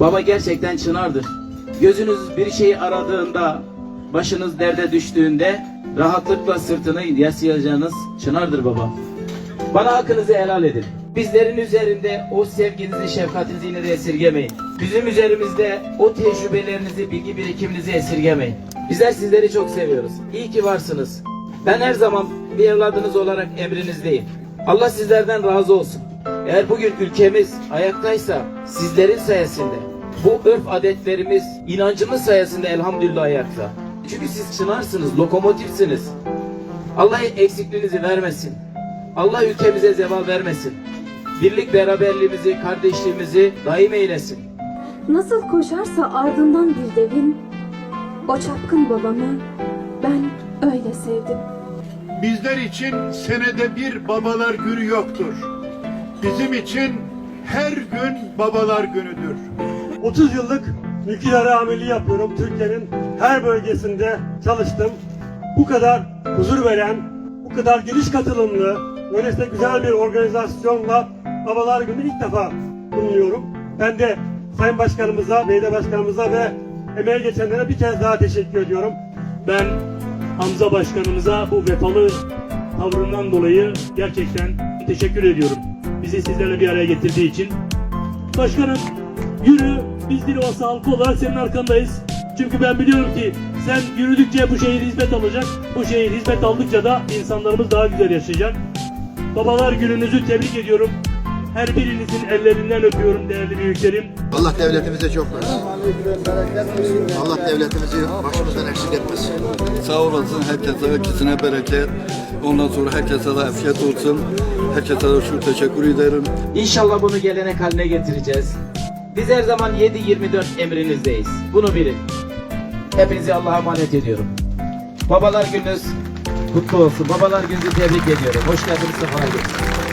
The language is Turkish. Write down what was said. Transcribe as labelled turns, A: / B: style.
A: Baba gerçekten çınardır. Gözünüz bir şeyi aradığında, başınız derde düştüğünde rahatlıkla sırtını yaslayacağınız çınardır baba. Bana hakkınızı helal edin. Bizlerin üzerinde o sevginizi, şefkatinizi yine de esirgemeyin. Bizim üzerimizde o tecrübelerinizi, bilgi birikiminizi esirgemeyin. Bizler sizleri çok seviyoruz. İyi ki varsınız. Ben her zaman bir evladınız olarak emrinizdeyim. Allah sizlerden razı olsun. Eğer bugün ülkemiz ayaktaysa sizlerin sayesinde, bu örf adetlerimiz inancımız sayesinde elhamdülillah ayakta. Çünkü siz çınarsınız, lokomotifsiniz. Allah eksikliğinizi vermesin. Allah ülkemize zeval vermesin. Birlik beraberliğimizi, kardeşliğimizi daim eylesin.
B: Nasıl koşarsa ardından bir devin, o çapkın babamı ben öyle sevdim.
C: Bizler için senede bir babalar günü yoktur. Bizim için her gün babalar günüdür.
D: 30 yıllık nükleer amirliği yapıyorum. Türkiye'nin her bölgesinde çalıştım. Bu kadar huzur veren, bu kadar geniş katılımlı, böylesine güzel bir organizasyonla Babalar Günü ilk defa bulunuyorum. Ben de Sayın Başkanımıza, Belediye Başkanımıza ve emeğe geçenlere bir kez daha teşekkür ediyorum.
E: Ben Hamza Başkanımıza bu vefalı tavrından dolayı gerçekten teşekkür ediyorum. Bizi sizlerle bir araya getirdiği için. Başkanım yürü biz Dilovası halkı olarak senin arkandayız. Çünkü ben biliyorum ki sen yürüdükçe bu şehir hizmet alacak. Bu şehir hizmet aldıkça da insanlarımız daha güzel yaşayacak. Babalar gününüzü tebrik ediyorum. Her birinizin ellerinden öpüyorum değerli büyüklerim.
F: Allah devletimize çok versin. Allah devletimizi başımızdan eksik etmesin.
G: Sağ olasın herkese herkesine bereket. Ondan sonra herkese de afiyet olsun. Herkese de şu teşekkür ederim.
A: İnşallah bunu gelenek haline getireceğiz. Biz her zaman 7-24 emrinizdeyiz. Bunu bilin. Hepinizi Allah'a emanet ediyorum. Babalar gününüz kutlu olsun. Babalar gününüzü tebrik ediyorum. Hoş geldiniz, sefa geldiniz.